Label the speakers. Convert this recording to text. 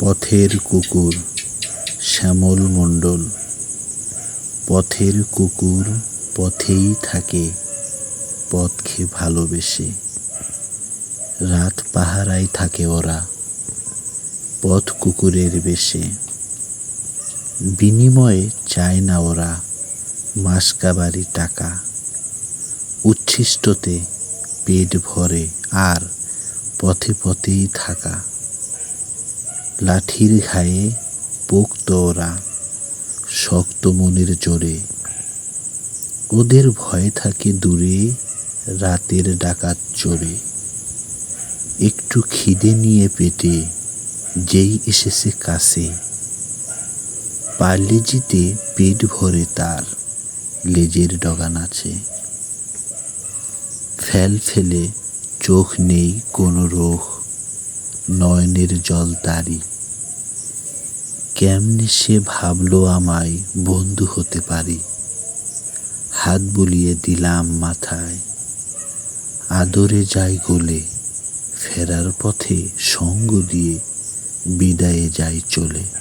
Speaker 1: পথের কুকুর, শ্যামল মণ্ডল। পথের কুকুর পথেই থাকে, পথকে ভালোবেসে। রাত পাহারায় থাকে ওরা, পথ কুকুরের বেশে। বিনিময়ে চায় না ওরা মাসকাবারি টাকা। উচ্ছিষ্টতে পেট ভরে আর পথে পথেই থাকা। লাঠির ঘায়ে পোক্ত ওরা শক্ত মনের জোরে। ওদের ভয় থাকে দূরে, রাতের ডাকাত চোরে। একটু খিদে নিয়ে পেটে যেই এসেছে কাছে। পার্লেজিতে পেট ভরে তার লেজের ডগান আছে। ফেল ফেলে চোখ নেই কোনো রোখ নয়নের জল তারি। কেমনে সে ভাবলো আমায় বন্ধু হতে পারি। হাত বুলিয়ে দিলাম মাথায়। আদরে যাই গোলে ফেরার পথে সঙ্গ দিয়ে বিদায়ে যাই চলে।